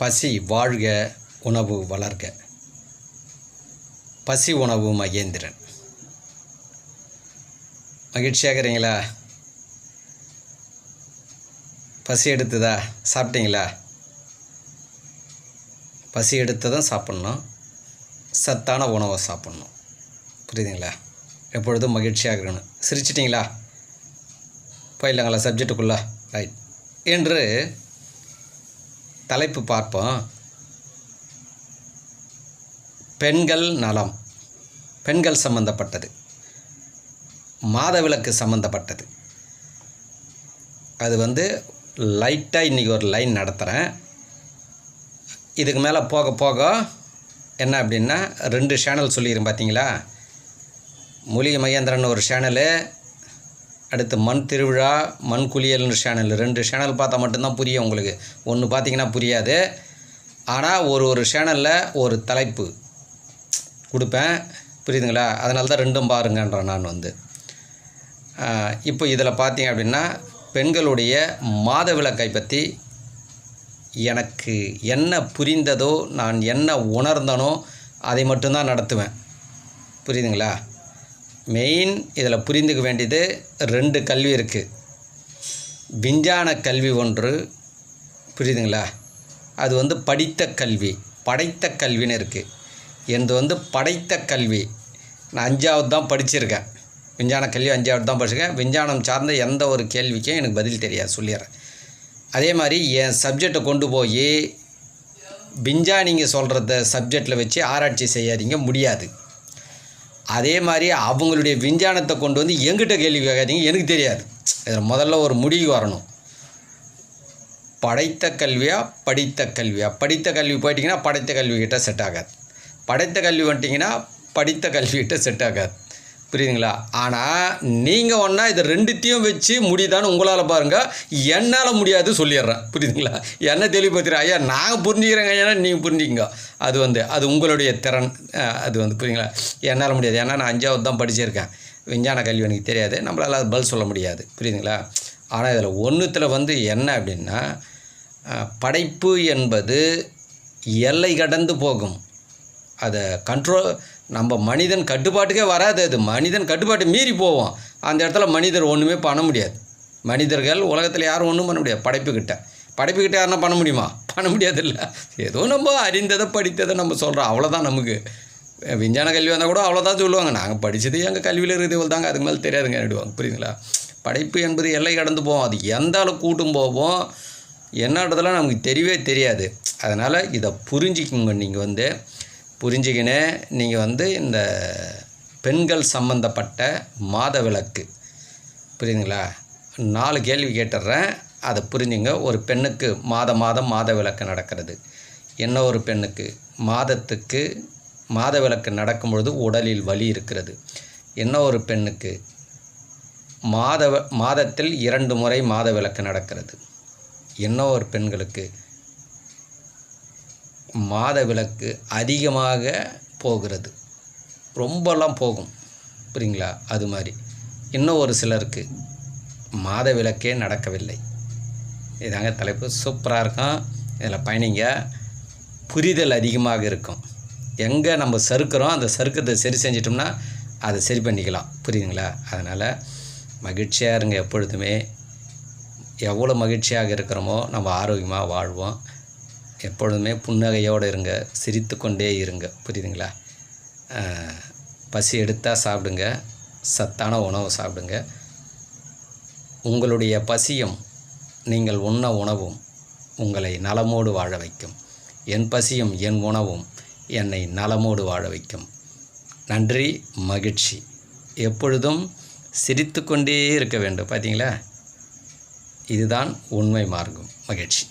பசி வாழ்க உணவு வளர்க. பசி உணவு மகேந்திரன். மகிழ்ச்சியாக இருக்கிறீங்களா பசி எடுத்ததா? சாப்பிட்டீங்களா? பசி எடுத்ததும் சாப்பிட்ணும். சத்தான உணவை சாப்பிட்ணும். புரியுதுங்களா? எப்பொழுதும் மகிழ்ச்சியாக இருக்கணும் சிரிச்சிட்டிங்களா? போயிடலாங்களா சப்ஜெக்டுக்குள்ளே ரைட். என்று தலைப்பு பார்ப்போம். பெண்கள் நலம். பெண்கள் சம்பந்தப்பட்டது. மாதவிலக்கு சம்மந்தப்பட்டது அது வந்து லைட்டாக இன்றைக்கி ஒரு லைன் நடத்துகிறேன் இதுக்கு மேலே போக போக என்ன அப்படின்னா ரெண்டு சேனல் சொல்லிடுறேன் பார்த்தீங்களா மூலிகை மகேந்திரன் ஒரு சேனலு அடுத்து மண் திருவிழா மண் குளியல்னு சேனல் ரெண்டு சேனல் பார்த்தா மட்டும்தான் புரியும் உங்களுக்கு. ஒன்று பார்த்தீங்கன்னா புரியாது. ஆனால் ஒரு ஒரு சேனலில் ஒரு தலைப்பு கொடுப்பேன். புரியுதுங்களா? அதனால தான் ரெண்டும் பாருங்கன்றேன் நான் வந்து. இப்போ இதில் பார்த்தீங்க அப்படின்னா பெண்களுடைய மாதவிலக்கை பற்றி எனக்கு என்ன புரிந்ததோ நான் என்ன உணர்ந்தனோ அதை மட்டும்தான் நடத்துவேன். புரியுதுங்களா? மெயின் இதில் புரிந்துக்க வேண்டியது ரெண்டு கல்வி இருக்குது விஞ்ஞான கல்வி ஒன்று புரியுதுங்களா? அது வந்து படித்த கல்வி படைத்த கல்வின்னு இருக்குது எனது வந்து படைத்த கல்வி. நான் அஞ்சாவது தான் படிச்சிருக்கேன். விஞ்ஞான கல்வி அஞ்சாவது தான் படிச்சிருக்கேன். விஞ்ஞானம் சார்ந்த எந்த ஒரு கேள்விக்கும் எனக்கு பதில் தெரியாது சொல்லிடுறேன். அதே மாதிரி என் சப்ஜெக்டை கொண்டு போய் விஞ்ஞானிங்க சொல்கிறத சப்ஜெக்டில் வச்சு ஆராய்ச்சி செய்யாதீங்க முடியாது. அதே மாதிரி அவங்களுடைய விஞ்ஞானத்தை கொண்டு வந்து எங்கிட்ட கேள்வி கேட்காதீங்க. எனக்கு தெரியாது. இதில் முதல்ல ஒரு முடிவு வரணும். படைத்த கல்வியாக படித்த கல்வியா? படித்த கல்வி போயிட்டீங்கன்னா படைத்த கல்விக்கிட்ட செட் ஆகாது. படைத்த கல்வி வந்துட்டிங்கன்னா படித்த கல்விக்கிட்ட செட் ஆகாது. புரியுதுங்களா? ஆனால் நீங்கள் ஒன்றா இதை ரெண்டுத்தையும் வச்சு முடியுதான்னு உங்களால் பாருங்கள் என்னால் முடியாது சொல்லிடுறேன். புரியுதுங்களா? என்ன தெளிவுபடுத்துகிறேன் ஐயா நாங்கள் புரிஞ்சுக்கிறேங்க ஐயா நீங்கள் புரிஞ்சுங்க அது வந்து அது உங்களுடைய திறன். அது வந்து புரியுங்களா என்னால் முடியாது. ஏன்னா நான் அஞ்சாவது தான் படிச்சிருக்கேன். விஞ்ஞான கல்வி எனக்கு தெரியாது. நம்மளால் அது பதில் சொல்ல முடியாது. புரியுதுங்களா? ஆனால் இதில் ஒன்றுத்தில் வந்து என்ன அப்படின்னா படைப்பு என்பது எல்லை கடந்து போகும். அதை கண்ட்ரோல் நம்ம மனிதன் கட்டுப்பாட்டுக்கே வராது அது. மனிதன் கட்டுப்பாட்டு மீறி போவோம் அந்த இடத்துல மனிதர் ஒன்றுமே பண்ண முடியாது. மனிதர்கள் உலகத்தில் யாரும் ஒன்றும் பண்ண முடியாது. படைப்புக்கிட்ட. படைப்புக்கிட்ட யாருன்னா பண்ண முடியுமா? பண்ண முடியாது இல்லை ஏதோ நம்ம அறிந்ததை படித்ததை நம்ம சொல்கிறோம் அவ்வளோதான் நமக்கு. விஞ்ஞான கல்வி வந்தால் கூட அவ்வளோதான் சொல்லுவாங்க. நாங்கள் படித்தது எங்கள் கல்வியில் இருக்குது தாங்க அதுக்கு மேலே தெரியாதுங்க ஆகிடுவாங்க புரியுதுங்களா? படைப்பு என்பது எல்லை கடந்து போவோம் அது எந்த அளவுக்கு கூட்டும் போவோம் என்னன்றதெல்லாம் நமக்கு தெரியவே தெரியாது. அதனால் இதை புரிஞ்சிக்குங்க. நீங்கள் வந்து புரிஞ்சுக்கினே நீங்கள் வந்து இந்த பெண்கள் சம்பந்தப்பட்ட மாதவிலக்கு புரியுதுங்களா? நாலு கேள்வி கேட்டுடுறேன் அதை புரிஞ்சுங்க. ஒரு பெண்ணுக்கு மாத மாதம் மாத விளக்கு நடக்கிறது. என்ன ஒரு பெண்ணுக்கு? மாதத்துக்கு மாதவிலக்கு நடக்கும் பொழுது உடலில் வலி இருக்கிறது. என்ன ஒரு பெண்ணுக்கு? மாத மாதத்தில் இரண்டு முறை மாத விளக்கு நடக்கிறது. என்ன ஒரு பெண்களுக்கு? மாத விளக்கு அதிகமாக போகிறது. ரொம்பலாம் போகும். புரியுங்களா? அது மாதிரி. இன்னும் ஒரு சிலருக்கு மாத விளக்கே நடக்கவில்லை. இதாங்க தலைப்பு. சூப்பராக இருக்கும். இதில் பயணிங்க. புரிதல் அதிகமாக இருக்கும். எங்கே நம்ம சறுக்கிறோம் அந்த சறுக்கத்தை சரி செஞ்சிட்டோம்னா அதை சரி பண்ணிக்கலாம். புரியுதுங்களா? அதனால் மகிழ்ச்சியாக இருங்க எப்பொழுதுமே. எவ்வளோ மகிழ்ச்சியாக இருக்கிறோமோ நம்ம ஆரோக்கியமாக வாழ்வோம். எப்பொழுதுமே புன்னகையோடு இருங்க சிரித்து கொண்டே இருங்க புரியுதுங்களா? பசி எடுத்தால் சாப்பிடுங்க சத்தான உணவு சாப்பிடுங்க. உங்களுடைய பசியும் நீங்கள் உண்ண உணவும் உங்களை நலமோடு வாழ வைக்கும். என் பசியும் என் உணவும் என்னை நலமோடு வாழ வைக்கும். நன்றி மகிழ்ச்சி. எப்பொழுதும் சிரித்து கொண்டே இருக்க வேண்டும் பார்த்தீங்களா இதுதான் உண்மை மார்க்கம் மகிழ்ச்சி.